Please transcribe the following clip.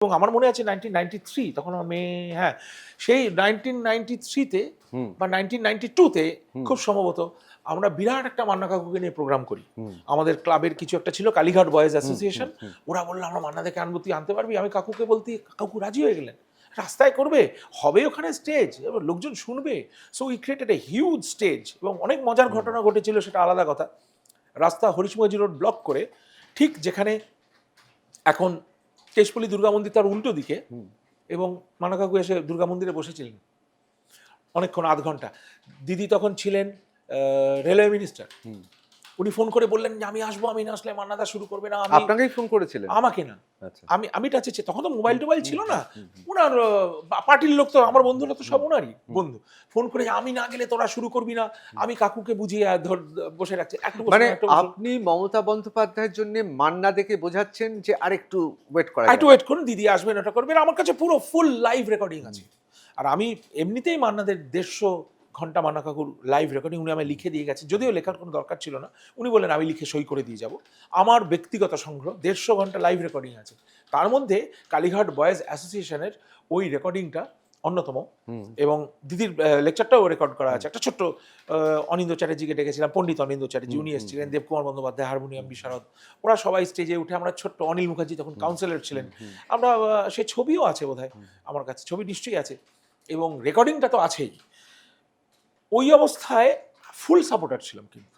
এবং আমার মনে আছে নাইনটিন নাইনটি থ্রি তখন আমার মেয়ে হ্যাঁ সেই নাইনটিন নাইনটি থ্রিতে বা নাইনটিন নাইনটি টুতে। খুব সম্ভবত আমরা বিরাট একটা মান্না কাকুকে নিয়ে প্রোগ্রাম করি। আমাদের ক্লাবের কিছু একটা ছিল কালীঘাট বয়েজ অ্যাসোসিয়েশন। ওরা বলল আমরা মান্না দেখে আনব তুই আনতে পারবি? আমি কাকুকে বলতে কাকু রাজি হয়ে গেলেন। রাস্তায় করবে হবে ওখানে স্টেজ এবার লোকজন শুনবে। So we created a huge stage এবং অনেক মজার ঘটনা ঘটেছিল সেটা আলাদা কথা। রাস্তা হরিশমজি রোড ব্লক করে ঠিক যেখানে এখন কেশপল্লী দুর্গা মন্দির তার উল্টো দিকে এবং মানা কাকু এসে দুর্গা মন্দিরে বসেছিলেন। অনেকক্ষণ আধ ঘণ্টা দিদি তখন ছিলেন রেলওয়ে মিনিস্টার। উনি ফোন করে বললেন যে আমি আসব আমি না আসলে মান্নাদা শুরু করবে না আমি আপনাকেই ফোন করেছিলেন? আমাকে না। আচ্ছা। আমি আমি টাচে তখন তো মোবাইল টোবাইল ছিল না। ওনার পার্টির লোক তো আমার বন্ধুরা তো সব ওনারই বন্ধু। ফোন করে আমি না গেলে তোরা শুরু করবি না। আমি কাকুকে বুঝিয়ে ধর বসে রাখছি। মানে আপনি মমতা বন্দ্যোপাধ্যায়ের জন্য মান্না দেখে বোঝাচ্ছেন যে আরেকটু ওয়েট করা একটু ওয়েট করুন দিদি আসবেন ওটা করবেন। আমার কাছে পুরো ফুল লাইভ রেকর্ডিং আছে। আর আমি এমনিতেই মান্নাদের দেড়শো ঘণ্টা মান্না কাকুর লাইভ রেকর্ডিং উনি আমায় লিখে দিয়ে গেছে। যদিও লেখার কোনো দরকার ছিল না। উনি বললেন আমি লিখে সই করে দিয়ে যাব। আমার ব্যক্তিগত সংগ্রহ দেড়শো ঘণ্টা লাইভ রেকর্ডিং আছে। তার মধ্যে কালীঘাট বয়েজ অ্যাসোসিয়েশনের ওই রেকর্ডিংটা অন্যতম এবং দিদির লেকচারটাও রেকর্ড করা আছে। একটা ছোট্ট অনিন্দ চ্যাটার্জিকে ডেকেছিলাম পণ্ডিত অনিন্দ চ্যাটার্জি। উনি এসেছিলেন দেবকুমার বন্দ্যোপাধ্যায় হারমোনিয়াম বিশারদ। ওরা সবাই স্টেজে উঠে আমরা ছোট্ট অনিল মুখার্জি তখন কাউন্সিলর ছিলেন। আমরা সে ছবিও আছে বোধহয় আমার কাছে। ছবি নিশ্চয়ই আছে এবং রেকর্ডিংটা তো আছেই। ওই অবস্থায় ফুল সাপোর্টার ছিলাম কিন্তু।